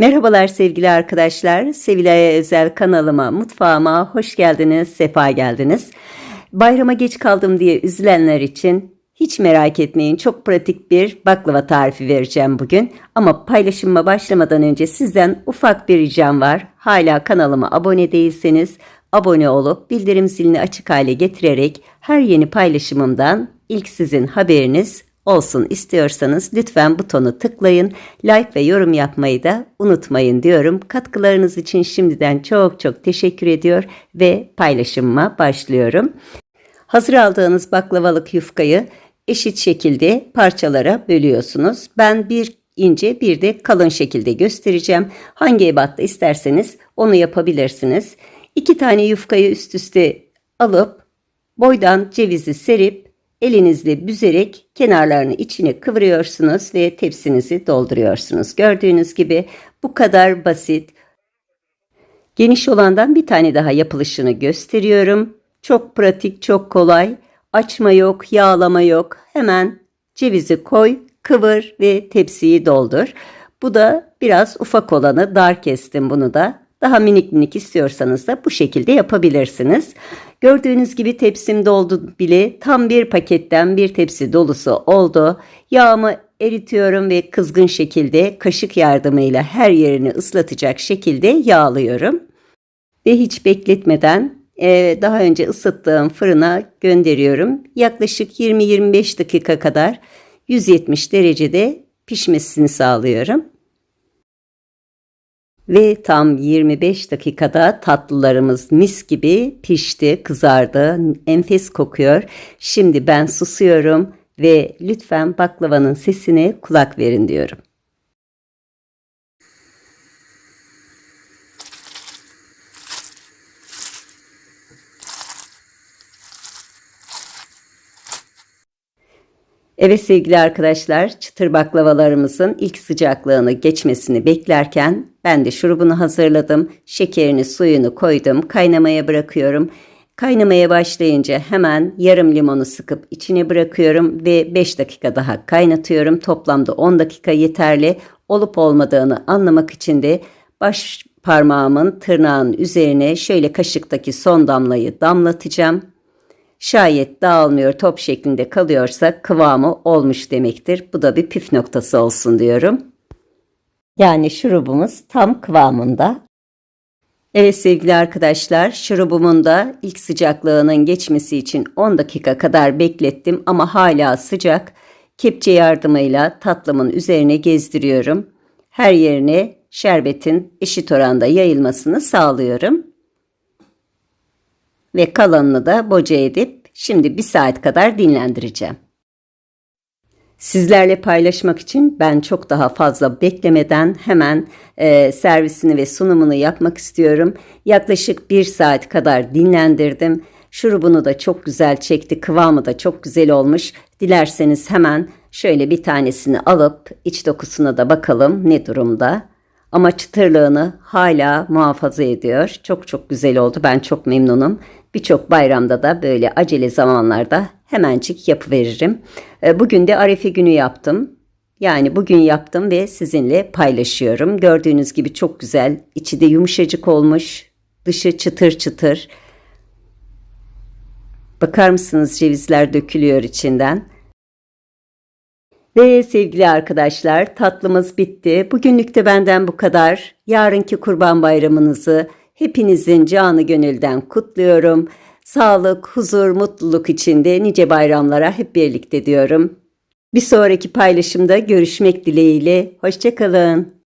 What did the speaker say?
Merhabalar sevgili arkadaşlar. Sevilay'a özel kanalıma, mutfağıma hoş geldiniz, sefa geldiniz. Bayrama geç kaldım diye üzülenler için hiç merak etmeyin. Çok pratik bir baklava tarifi vereceğim bugün. Ama paylaşıma başlamadan önce sizden ufak bir ricam var. Hala kanalıma abone değilseniz abone olup bildirim zilini açık hale getirerek her yeni paylaşımımdan ilk sizin haberiniz olsun istiyorsanız lütfen butonu tıklayın. Like ve yorum yapmayı da unutmayın diyorum. Katkılarınız için şimdiden çok çok teşekkür ediyor ve paylaşımıma başlıyorum. Hazır aldığınız baklavalık yufkayı eşit şekilde parçalara bölüyorsunuz. Ben bir ince bir de kalın şekilde göstereceğim. Hangi ebatta isterseniz onu yapabilirsiniz. İki tane yufkayı üst üste alıp boydan cevizi serip elinizle büzerek kenarlarını içine kıvırıyorsunuz ve tepsinizi dolduruyorsunuz. Gördüğünüz gibi bu kadar basit. Geniş olandan bir tane daha yapılışını gösteriyorum. Çok pratik, çok kolay. Açma yok, yağlama yok. Hemen cevizi koy, kıvır ve tepsiyi doldur. Bu da biraz ufak olanı dar kestim bunu da. Daha minik minik istiyorsanız da bu şekilde yapabilirsiniz. Gördüğünüz gibi tepsim doldu bile. Tam bir paketten bir tepsi dolusu oldu. Yağımı eritiyorum ve kızgın şekilde kaşık yardımıyla her yerini ıslatacak şekilde yağlıyorum. Ve hiç bekletmeden e, daha önce ısıttığım fırına gönderiyorum. Yaklaşık 20-25 dakika kadar 170 derecede pişmesini sağlıyorum. Ve tam 25 dakikada tatlılarımız mis gibi pişti, kızardı, enfes kokuyor. Şimdi ben susuyorum ve lütfen baklavanın sesine kulak verin diyorum. Evet sevgili arkadaşlar, çıtır baklavalarımızın ilk sıcaklığını geçmesini beklerken ben de şurubunu hazırladım. Şekerini, suyunu koydum, kaynamaya bırakıyorum. Kaynamaya başlayınca hemen yarım limonu sıkıp içine bırakıyorum ve 5 dakika daha kaynatıyorum. Toplamda 10 dakika yeterli. Olup olmadığını anlamak için de baş parmağımın tırnağın üzerine şöyle kaşıktaki son damlayı damlatacağım. Şayet dağılmıyor top şeklinde kalıyorsa kıvamı olmuş demektir. Bu da bir püf noktası olsun diyorum. Yani şurubumuz tam kıvamında. Evet sevgili arkadaşlar şurubumun da ilk sıcaklığının geçmesi için 10 dakika kadar beklettim ama hala sıcak. Kepçe yardımıyla tatlımın üzerine gezdiriyorum. Her yerine şerbetin eşit oranda yayılmasını sağlıyorum ve kalanını da boca edip şimdi bir saat kadar dinlendireceğim. Sizlerle paylaşmak için ben çok daha fazla beklemeden hemen e, servisini ve sunumunu yapmak istiyorum. Yaklaşık bir saat kadar dinlendirdim. Şurubunu da çok güzel çekti. Kıvamı da çok güzel olmuş. Dilerseniz hemen şöyle bir tanesini alıp iç dokusuna da bakalım ne durumda. Ama çıtırlığını hala muhafaza ediyor. Çok çok güzel oldu. Ben çok memnunum. Birçok bayramda da böyle acele zamanlarda hemencik yapıveririm. E, bugün de Arefe günü yaptım. Yani bugün yaptım ve sizinle paylaşıyorum. Gördüğünüz gibi çok güzel. İçi de yumuşacık olmuş. Dışı çıtır çıtır. Bakar mısınız cevizler dökülüyor içinden. Ve sevgili arkadaşlar tatlımız bitti. Bugünlük de benden bu kadar. Yarınki kurban bayramınızı hepinizin canı gönülden kutluyorum. Sağlık, huzur, mutluluk içinde nice bayramlara hep birlikte diyorum. Bir sonraki paylaşımda görüşmek dileğiyle. Hoşçakalın.